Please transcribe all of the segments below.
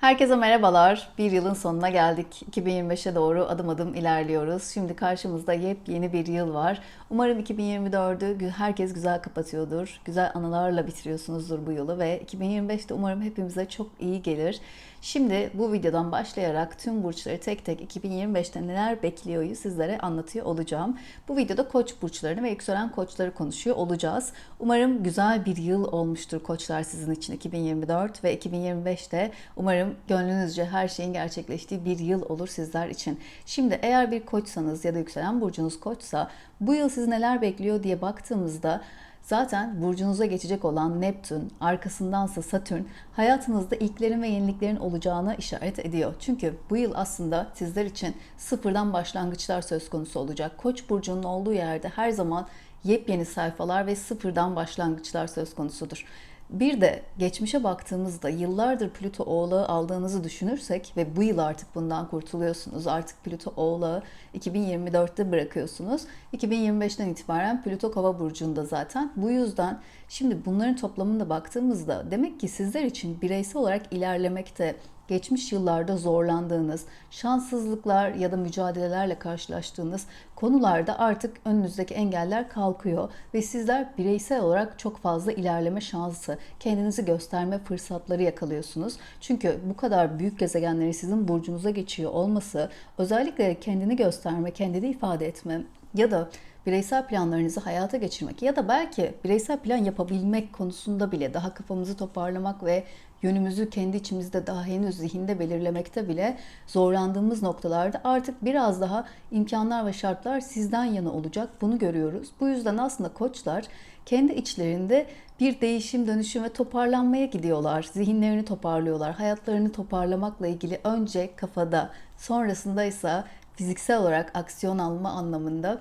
Herkese merhabalar. Bir yılın sonuna geldik. 2025'e doğru adım adım ilerliyoruz. Şimdi karşımızda yepyeni bir yıl var. Umarım 2024'ü herkes güzel kapatıyordur. Güzel anılarla bitiriyorsunuzdur bu yılı ve 2025'te umarım hepimize çok iyi gelir. Şimdi bu videodan başlayarak tüm burçları tek tek 2025'te neler bekliyoryu sizlere anlatıyor olacağım. Bu videoda koç burçlarını ve yükselen koçları konuşuyor olacağız. Umarım güzel bir yıl olmuştur koçlar sizin için 2024 ve 2025'te umarım gönlünüzce her şeyin gerçekleştiği bir yıl olur sizler için. Şimdi eğer bir koçsanız ya da yükselen burcunuz koçsa bu yıl sizi neler bekliyor diye baktığımızda Zaten burcunuza geçecek olan Neptün, arkasındansa Satürn hayatınızda ilklerin ve yeniliklerin olacağını işaret ediyor. Çünkü bu yıl aslında sizler için sıfırdan başlangıçlar söz konusu olacak. Koç burcunun olduğu yerde her zaman yepyeni sayfalar ve sıfırdan başlangıçlar söz konusudur. Bir de geçmişe baktığımızda yıllardır Plüto Oğlağı aldığınızı düşünürsek ve bu yıl artık bundan kurtuluyorsunuz. Artık Plüto Oğlağı 2024'te bırakıyorsunuz. 2025'ten itibaren Plüto Kova burcunda zaten. Bu yüzden şimdi bunların toplamında baktığımızda demek ki sizler için bireysel olarak ilerlemekte geçmiş yıllarda zorlandığınız, şanssızlıklar ya da mücadelelerle karşılaştığınız konularda artık önünüzdeki engeller kalkıyor ve sizler bireysel olarak çok fazla ilerleme şansı, kendinizi gösterme fırsatları yakalıyorsunuz. Çünkü bu kadar büyük gezegenlerin sizin burcunuza geçiyor olması özellikle kendini gösterme, kendini ifade etme ya da bireysel planlarınızı hayata geçirmek ya da belki bireysel plan yapabilmek konusunda bile daha kafamızı toparlamak ve yönümüzü kendi içimizde daha henüz zihinde belirlemekte bile zorlandığımız noktalarda artık biraz daha imkanlar ve şartlar sizden yana olacak. Bunu görüyoruz. Bu yüzden aslında koçlar kendi içlerinde bir değişim, dönüşüm ve toparlanmaya gidiyorlar. Zihinlerini toparlıyorlar. Hayatlarını toparlamakla ilgili önce kafada, sonrasında ise fiziksel olarak aksiyon alma anlamında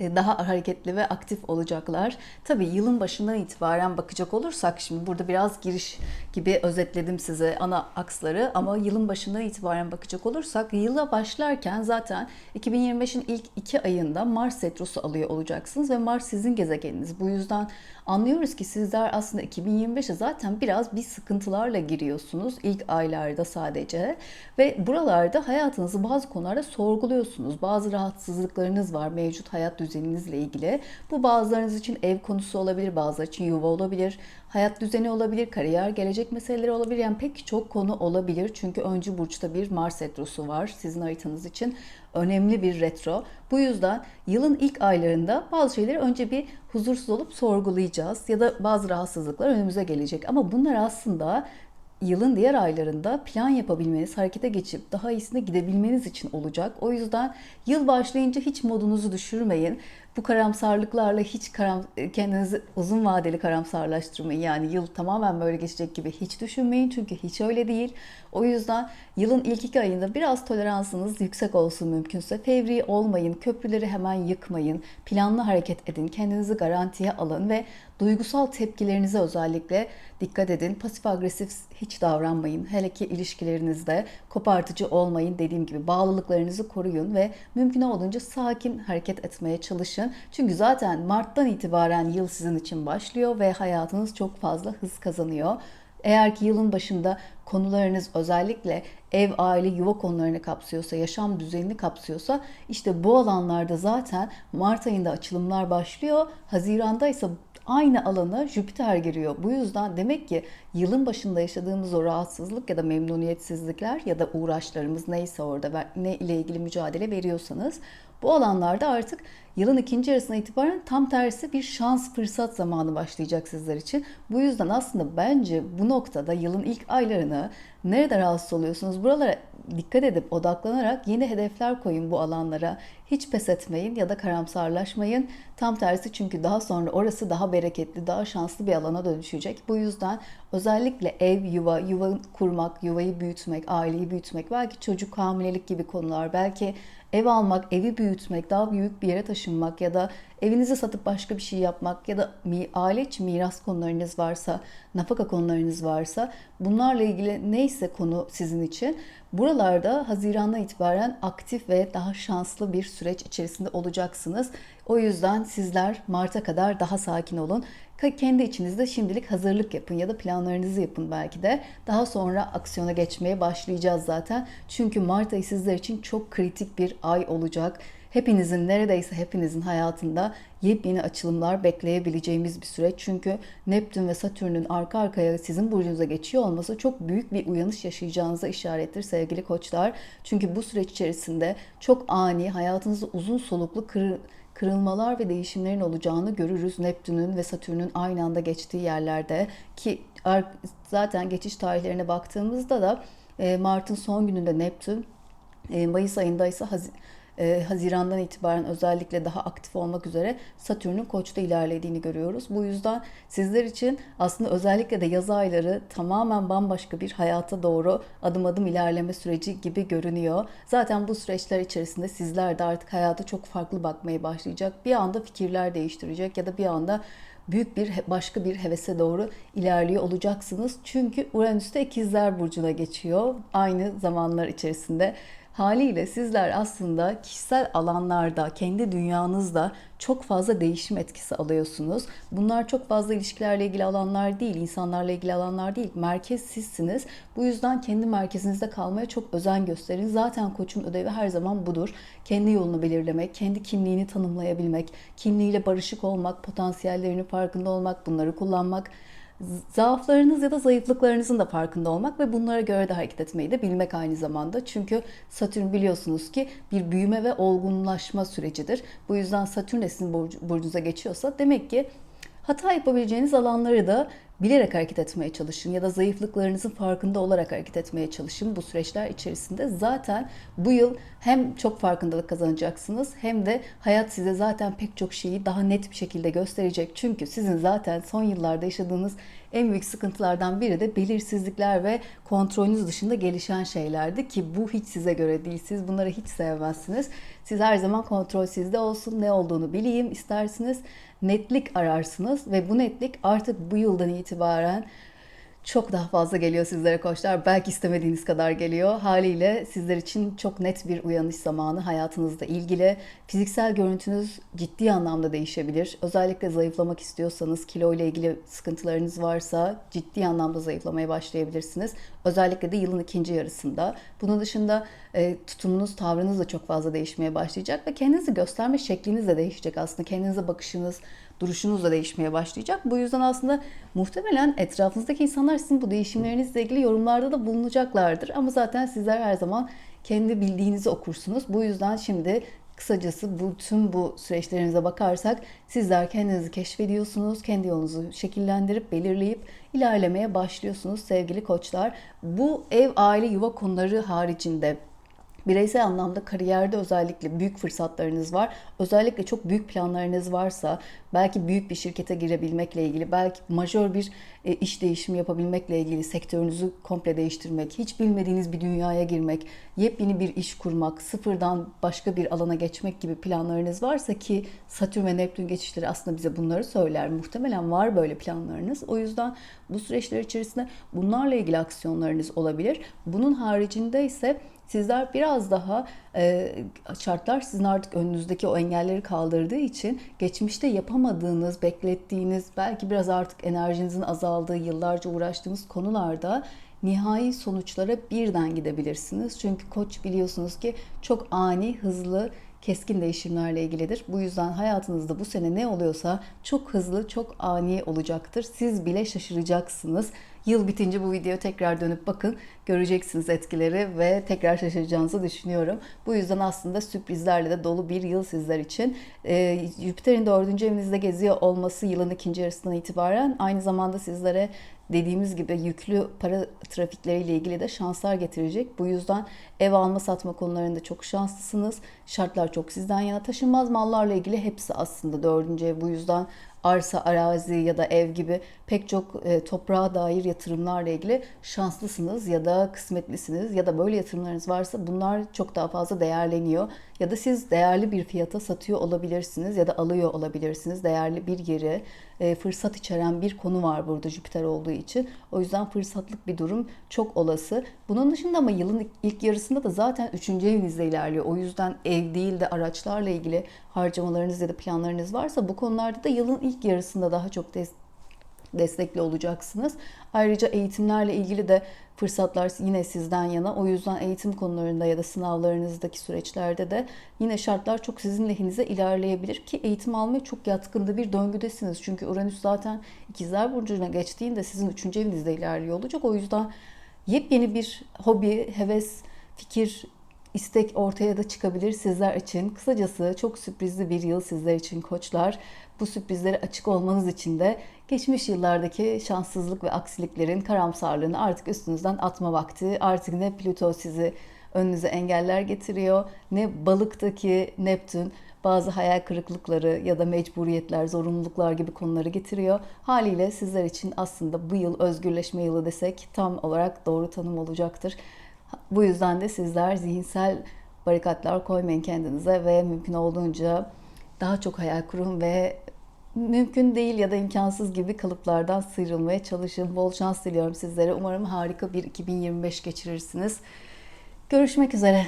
daha hareketli ve aktif olacaklar. Tabii yılın başından itibaren bakacak olursak şimdi burada biraz giriş gibi özetledim size ana aksları ama yılın başından itibaren bakacak olursak yıla başlarken zaten 2025'in ilk iki ayında Mars retrosu alıyor olacaksınız ve Mars sizin gezegeniniz. Bu yüzden anlıyoruz ki sizler aslında 2025'e zaten biraz bir sıkıntılarla giriyorsunuz ilk aylarda sadece ve buralarda hayatınızı bazı konularda sorguluyorsunuz. Bazı rahatsızlıklarınız var mevcut hayat düzeninizle ilgili. Bu bazılarınız için ev konusu olabilir, bazıları için yuva olabilir, hayat düzeni olabilir, kariyer, gelecek meseleleri olabilir. Yani pek çok konu olabilir. Çünkü öncü burçta bir Mars retrosu var sizin haritanız için. Önemli bir retro. Bu yüzden yılın ilk aylarında bazı şeyleri önce bir huzursuz olup sorgulayacağız ya da bazı rahatsızlıklar önümüze gelecek. Ama bunlar aslında yılın diğer aylarında plan yapabilmeniz, harekete geçip daha iyisine gidebilmeniz için olacak. O yüzden yıl başlayınca hiç modunuzu düşürmeyin. Bu karamsarlıklarla hiç karam, kendinizi uzun vadeli karamsarlaştırmayın. Yani yıl tamamen böyle geçecek gibi hiç düşünmeyin. Çünkü hiç öyle değil. O yüzden yılın ilk iki ayında biraz toleransınız yüksek olsun mümkünse. Fevri olmayın, köprüleri hemen yıkmayın. Planlı hareket edin, kendinizi garantiye alın ve duygusal tepkilerinize özellikle dikkat edin. Pasif agresif hiç davranmayın. Hele ki ilişkilerinizde kopartıcı olmayın. Dediğim gibi bağlılıklarınızı koruyun ve mümkün olduğunca sakin hareket etmeye çalışın. Çünkü zaten Mart'tan itibaren yıl sizin için başlıyor ve hayatınız çok fazla hız kazanıyor. Eğer ki yılın başında konularınız özellikle ev, aile, yuva konularını kapsıyorsa, yaşam düzenini kapsıyorsa işte bu alanlarda zaten Mart ayında açılımlar başlıyor. Haziranda ise aynı alana Jüpiter giriyor. Bu yüzden demek ki yılın başında yaşadığımız o rahatsızlık ya da memnuniyetsizlikler ya da uğraşlarımız neyse orada ne ile ilgili mücadele veriyorsanız bu alanlarda artık yılın ikinci yarısına itibaren tam tersi bir şans fırsat zamanı başlayacak sizler için. Bu yüzden aslında bence bu noktada yılın ilk aylarını nerede rahatsız oluyorsunuz buralara dikkat edip odaklanarak yeni hedefler koyun bu alanlara. Hiç pes etmeyin ya da karamsarlaşmayın. Tam tersi çünkü daha sonra orası daha bereketli, daha şanslı bir alana dönüşecek. Bu yüzden özellikle ev, yuva, yuva kurmak, yuvayı büyütmek, aileyi büyütmek, belki çocuk hamilelik gibi konular, belki ev almak, evi büyütmek, daha büyük bir yere taşınmak ya da evinizi satıp başka bir şey yapmak ya da aile için miras konularınız varsa, nafaka konularınız varsa bunlarla ilgili neyse konu sizin için buralarda Haziran'dan itibaren aktif ve daha şanslı bir süreç içerisinde olacaksınız. O yüzden sizler Mart'a kadar daha sakin olun. Kendi içinizde şimdilik hazırlık yapın ya da planlarınızı yapın belki de. Daha sonra aksiyona geçmeye başlayacağız zaten. Çünkü Mart ayı sizler için çok kritik bir ay olacak. Hepinizin neredeyse hepinizin hayatında yepyeni açılımlar bekleyebileceğimiz bir süreç. Çünkü Neptün ve Satürn'ün arka arkaya sizin burcunuza geçiyor olması çok büyük bir uyanış yaşayacağınıza işarettir sevgili koçlar. Çünkü bu süreç içerisinde çok ani, hayatınızda uzun soluklu kır, kırılmalar ve değişimlerin olacağını görürüz. Neptün'ün ve Satürn'ün aynı anda geçtiği yerlerde ki zaten geçiş tarihlerine baktığımızda da e, Mart'ın son gününde Neptün, e, Mayıs ayında ise e, Haziran'dan itibaren özellikle daha aktif olmak üzere Satürn'ün Koç'ta ilerlediğini görüyoruz. Bu yüzden sizler için aslında özellikle de yaz ayları tamamen bambaşka bir hayata doğru adım adım ilerleme süreci gibi görünüyor. Zaten bu süreçler içerisinde sizler de artık hayata çok farklı bakmaya başlayacak. Bir anda fikirler değiştirecek ya da bir anda büyük bir başka bir hevese doğru ilerliyor olacaksınız. Çünkü Uranüs de ikizler burcuna geçiyor. Aynı zamanlar içerisinde Haliyle sizler aslında kişisel alanlarda, kendi dünyanızda çok fazla değişim etkisi alıyorsunuz. Bunlar çok fazla ilişkilerle ilgili alanlar değil, insanlarla ilgili alanlar değil. Merkez sizsiniz. Bu yüzden kendi merkezinizde kalmaya çok özen gösterin. Zaten koçun ödevi her zaman budur. Kendi yolunu belirlemek, kendi kimliğini tanımlayabilmek, kimliğiyle barışık olmak, potansiyellerinin farkında olmak, bunları kullanmak zaaflarınız ya da zayıflıklarınızın da farkında olmak ve bunlara göre de hareket etmeyi de bilmek aynı zamanda. Çünkü Satürn biliyorsunuz ki bir büyüme ve olgunlaşma sürecidir. Bu yüzden Satürn de sizin burcunuza geçiyorsa demek ki hata yapabileceğiniz alanları da bilerek hareket etmeye çalışın ya da zayıflıklarınızın farkında olarak hareket etmeye çalışın bu süreçler içerisinde. Zaten bu yıl hem çok farkındalık kazanacaksınız hem de hayat size zaten pek çok şeyi daha net bir şekilde gösterecek. Çünkü sizin zaten son yıllarda yaşadığınız en büyük sıkıntılardan biri de belirsizlikler ve kontrolünüz dışında gelişen şeylerdi ki bu hiç size göre değil. Siz bunları hiç sevmezsiniz. Siz her zaman kontrol sizde olsun, ne olduğunu bileyim istersiniz. Netlik ararsınız ve bu netlik artık bu yıldan itibaren çok daha fazla geliyor sizlere koçlar. Belki istemediğiniz kadar geliyor. Haliyle sizler için çok net bir uyanış zamanı hayatınızda ilgili. Fiziksel görüntünüz ciddi anlamda değişebilir. Özellikle zayıflamak istiyorsanız, kilo ile ilgili sıkıntılarınız varsa ciddi anlamda zayıflamaya başlayabilirsiniz. Özellikle de yılın ikinci yarısında. Bunun dışında e, tutumunuz, tavrınız da çok fazla değişmeye başlayacak ve kendinizi gösterme şekliniz de değişecek aslında. Kendinize bakışınız, duruşunuz da değişmeye başlayacak. Bu yüzden aslında muhtemelen etrafınızdaki insanlar sizin bu değişimlerinizle ilgili yorumlarda da bulunacaklardır. Ama zaten sizler her zaman kendi bildiğinizi okursunuz. Bu yüzden şimdi Kısacası bu tüm bu süreçlerinize bakarsak sizler kendinizi keşfediyorsunuz, kendi yolunuzu şekillendirip belirleyip ilerlemeye başlıyorsunuz sevgili koçlar. Bu ev, aile, yuva konuları haricinde Bireysel anlamda kariyerde özellikle büyük fırsatlarınız var. Özellikle çok büyük planlarınız varsa, belki büyük bir şirkete girebilmekle ilgili, belki majör bir e, iş değişimi yapabilmekle ilgili, sektörünüzü komple değiştirmek, hiç bilmediğiniz bir dünyaya girmek, yepyeni bir iş kurmak, sıfırdan başka bir alana geçmek gibi planlarınız varsa ki Satürn ve Neptün geçişleri aslında bize bunları söyler. Muhtemelen var böyle planlarınız. O yüzden bu süreçler içerisinde bunlarla ilgili aksiyonlarınız olabilir. Bunun haricinde ise Sizler biraz daha e, şartlar sizin artık önünüzdeki o engelleri kaldırdığı için geçmişte yapamadığınız, beklettiğiniz, belki biraz artık enerjinizin azaldığı, yıllarca uğraştığınız konularda nihai sonuçlara birden gidebilirsiniz. Çünkü koç biliyorsunuz ki çok ani, hızlı, keskin değişimlerle ilgilidir. Bu yüzden hayatınızda bu sene ne oluyorsa çok hızlı, çok ani olacaktır. Siz bile şaşıracaksınız. Yıl bitince bu videoya tekrar dönüp bakın. Göreceksiniz etkileri ve tekrar şaşıracağınızı düşünüyorum. Bu yüzden aslında sürprizlerle de dolu bir yıl sizler için. Ee, Jüpiter'in dördüncü evinizde geziyor olması yılın ikinci yarısından itibaren aynı zamanda sizlere dediğimiz gibi yüklü para trafikleriyle ilgili de şanslar getirecek. Bu yüzden ev alma satma konularında çok şanslısınız. Şartlar çok sizden yana. Taşınmaz mallarla ilgili hepsi aslında dördüncü ev. Bu yüzden arsa, arazi ya da ev gibi pek çok e, toprağa dair yatırımlarla ilgili şanslısınız ya da kısmetlisiniz ya da böyle yatırımlarınız varsa bunlar çok daha fazla değerleniyor. Ya da siz değerli bir fiyata satıyor olabilirsiniz ya da alıyor olabilirsiniz. Değerli bir yeri, e, fırsat içeren bir konu var burada Jüpiter olduğu için. O yüzden fırsatlık bir durum çok olası. Bunun dışında ama yılın ilk yarısında da zaten 3. evinizde ilerliyor. O yüzden ev değil de araçlarla ilgili harcamalarınız ya da planlarınız varsa bu konularda da yılın ilk yarısında daha çok destekli olacaksınız. Ayrıca eğitimlerle ilgili de fırsatlar yine sizden yana. O yüzden eğitim konularında ya da sınavlarınızdaki süreçlerde de yine şartlar çok sizin lehinize ilerleyebilir ki eğitim almaya çok yatkın bir döngüdesiniz. Çünkü Uranüs zaten ikizler burcuna geçtiğinde sizin üçüncü evinizde ilerliyor olacak. O yüzden yepyeni bir hobi, heves, fikir, istek ortaya da çıkabilir sizler için. Kısacası çok sürprizli bir yıl sizler için koçlar. Bu sürprizlere açık olmanız için de geçmiş yıllardaki şanssızlık ve aksiliklerin karamsarlığını artık üstünüzden atma vakti. Artık ne Plüto sizi önünüze engeller getiriyor ne balıktaki Neptün bazı hayal kırıklıkları ya da mecburiyetler, zorunluluklar gibi konuları getiriyor. Haliyle sizler için aslında bu yıl özgürleşme yılı desek tam olarak doğru tanım olacaktır. Bu yüzden de sizler zihinsel barikatlar koymayın kendinize ve mümkün olduğunca daha çok hayal kurun ve mümkün değil ya da imkansız gibi kalıplardan sıyrılmaya çalışın. Bol şans diliyorum sizlere. Umarım harika bir 2025 geçirirsiniz. Görüşmek üzere.